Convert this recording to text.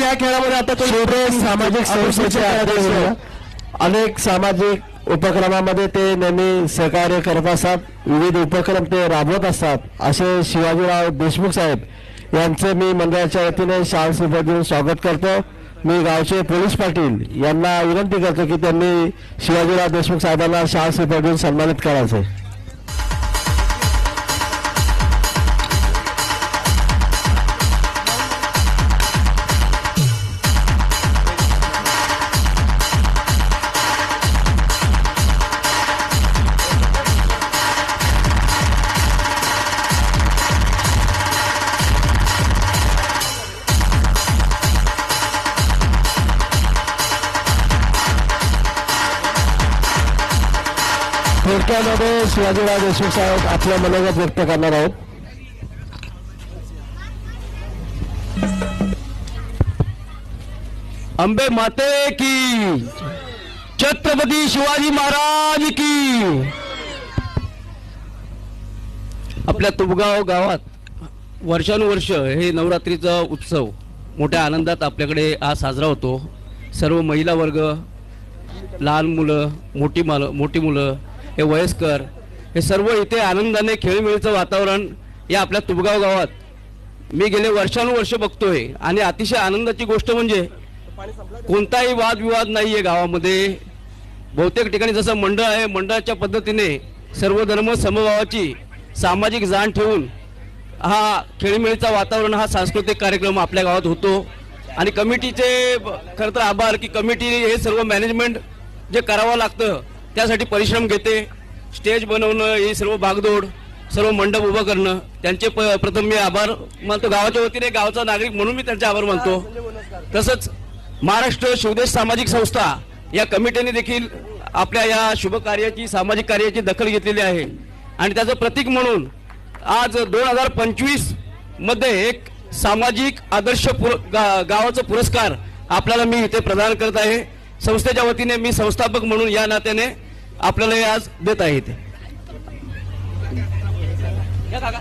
या खेळामध्ये आता शिवप्रेम सामाजिक संस्थेचे अनेक सामाजिक उपक्रमामध्ये ते नेहमी सहकार्य करत असतात. विविध उपक्रम ते राबवत असतात. असे शिवाजीराव देशमुख साहेब यांचे मी मंडळाच्या वतीने शाळा सुपर देऊन स्वागत करतो. मी गावचे पोलीस पाटील यांना विनंती करतो की त्यांनी शिवाजीराव देशमुख साहेबांना शाळा सुपर देऊन सन्मानित करायचे. थोडक्यामध्ये शिवाजीराव देशमुख साहेब आपल्या मनोगत व्यक्त करणार आहोत अंबे माते की छत्रपती शिवाजी महाराज की. आपल्या तुबगाव गावात वर्षानुवर्ष हे नवरात्रीचा उत्सव मोठ्या आनंदात आपल्याकडे आज साजरा होतो. सर्व महिला वर्ग लहान मुलं मोठी माल मोठी मुलं हे वयस्कर हे सर्व इथे आनंदाने खेळीमेळीचं वातावरण या आपल्या तुबगाव गावात. मी गेले वर्षानुवर्ष बघतोय आणि अतिशय आनंदाची गोष्ट म्हणजे कोणताही वादविवाद नाही आहे गावामध्ये. बहुतेक ठिकाणी जसं मंडळ आहे मंडळाच्या पद्धतीने सर्व धर्म समभावाची सामाजिक जाण ठेवून हा खेळीमेळीचा वातावरण हा सांस्कृतिक कार्यक्रम आपल्या गावात होतो. आणि कमिटीचे खरं तर आभार की कमिटी हे सर्व मॅनेजमेंट जे करावं लागतं त्यासाठी परिश्रम घेते स्टेज बनवणं ही सर्व भागदौड सर्व मंडप उभं करणं त्यांचे प प्रथम मी आभार मानतो. गावाच्या वतीने गावचा नागरिक म्हणून मी त्यांचे आभार मानतो. तसंच महाराष्ट्र शिवदेश सामाजिक संस्था या कमिटीने देखील आपल्या या शुभ कार्याची सामाजिक कार्याची दखल घेतलेली आहे. आणि त्याचं प्रतीक म्हणून आज दोन हजार पंचवीसमध्ये एक सामाजिक आदर्श पुर गा, गावाचा पुरस्कार आपल्याला मी इथे प्रदान करत आहे. संस्थेच्या वतीने मी संस्थापक म्हणून या नात्याने आपल्याला हे आज देता येते काका